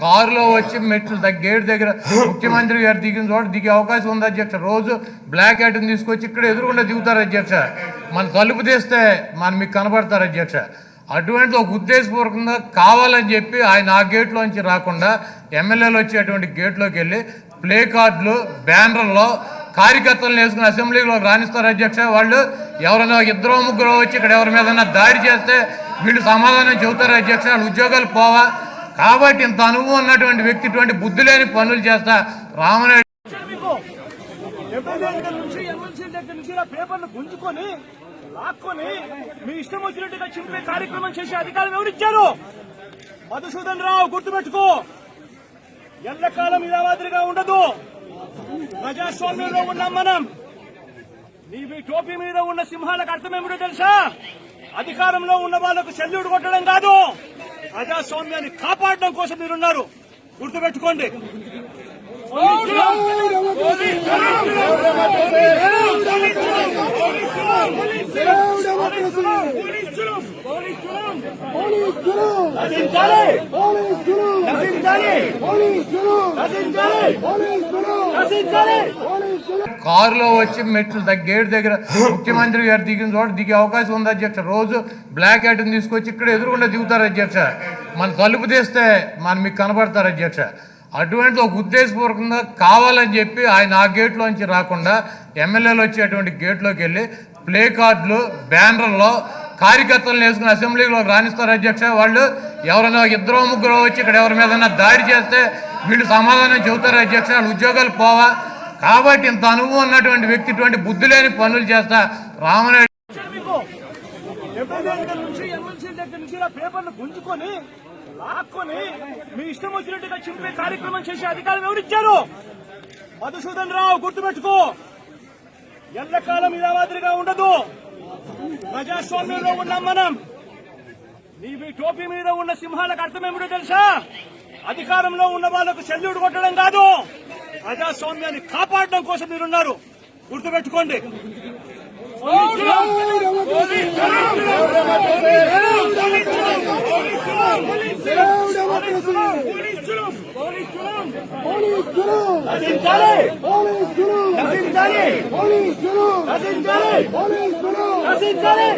కారులో వచ్చి మెట్లు గేట్ దగ్గర ముఖ్యమంత్రి గారు దిగిన చోట దిగే అవకాశం ఉంది అధ్యక్ష. రోజు బ్లాక్ హ్యాట్ని తీసుకొచ్చి ఇక్కడ ఎదురుకుండా దిగుతారు అధ్యక్ష. మన తలుపు తీస్తే మన మీకు కనబడతారు అధ్యక్ష. అటువంటి ఒక ఉద్దేశపూర్వకంగా కావాలని చెప్పి ఆయన ఆ గేట్లోంచి రాకుండా ఎమ్మెల్యేలు వచ్చేటువంటి గేట్లోకి వెళ్ళి ప్లే కార్డులు బ్యానర్లో కార్యకర్తలను వేసుకుని అసెంబ్లీలో రాణిస్తారు అధ్యక్ష. వాళ్ళు ఎవరైనా ఇద్దరు ముగ్గురు వచ్చి ఇక్కడ ఎవరి మీద దాడి చేస్తే వీళ్ళు సమాధానం చెబుతారు అధ్యక్ష. ఉద్యోగాలు పోవా కాబట్టి ఇంత అనుభవం ఉన్నటువంటి వ్యక్తి ఇటువంటి బుద్ధి లేని పనులు చేస్తా రామనాయుడు మీకు నుంచి పేపర్లు గుంజుకొని లాక్కొని మీ ఇష్టం వచ్చినట్టుగా చింపే కార్యక్రమం చేసే అధికారం ఎవరిచ్చారు మధుసూదన్ రావు గుర్తుపెట్టుకో. ఎల్లకాలం ఇలా మాదిరిగా ఉండదు. ప్రజాస్వామ్యంలో ఉన్నాం మనం నీ మీ టోపీ మీద ఉన్న సింహాలకు అర్థమేమిటో తెలుసా? అధికారంలో ఉన్న వాళ్ళకు సెల్యూట్ కొట్టడం కాదు. ప్రజాస్వామ్యాన్ని కాపాడడం కోసం మీరున్నారు. గుర్తుపెట్టుకోండి. నశించాలి. కారులో వచ్చి మెట్లు దగ్గ- గేట్ దగ్గర ముఖ్యమంత్రి గారు దిగిన చోట దిగే అవకాశం ఉంది అధ్యక్ష. రోజు బ్లాక్ హ్యాట్ని తీసుకొచ్చి ఇక్కడ ఎదురుకుండా దిగుతారు అధ్యక్ష. మన తలుపు తీస్తే మన మీకు కనబడతారు అధ్యక్ష. అటువంటి ఒక ఉద్దేశపూర్వకంగా కావాలని చెప్పి ఆయన ఆ గేట్లోంచి రాకుండా ఎమ్మెల్యేలు వచ్చేటువంటి గేట్లోకి వెళ్ళి ప్లే కార్డులు బ్యానర్లో కార్యకర్తలను వేసుకుని అసెంబ్లీలో రాణిస్తారు అధ్యక్ష. వాళ్ళు ఎవరైనా ఇద్దరు ముగ్గురు వచ్చి ఇక్కడ ఎవరి మీద దాడి చేస్తే వీళ్ళు సమాధానం చెబుతారు అధ్యక్ష. వాళ్ళ ఉద్యోగాలు పోవా కాబట్టి ఇంత అనుభవం ఉన్నటువంటి వ్యక్తి ఇటువంటి బుద్ధి లేని పనులు చేస్తా రామనాయుడు మీకు నుంచి దగ్గర నుంచి గుంజుకొని లాక్కొని మీ ఇష్టం వచ్చినట్టుగా చింపే కార్యక్రమం చేసే అధికారం ఎవరిచ్చారు మధుసూదన్ రావు గుర్తుపెట్టుకో. ఎల్లకాలం ఇలా మాదిరిగా ఉండదు. ప్రజాస్వామ్యంలో ఉన్నాం మనం నీ మీ టోపీ మీద ఉన్న సింహాలకు అర్థమేమిటో తెలుసా? అధికారంలో ఉన్న వాళ్ళకు సెల్యూట్ కొట్టడం కాదు. ప్రజాస్వామ్యాన్ని కాపాడడం కోసం మీరున్నారు. గుర్తుపెట్టుకోండి. నశించాలి.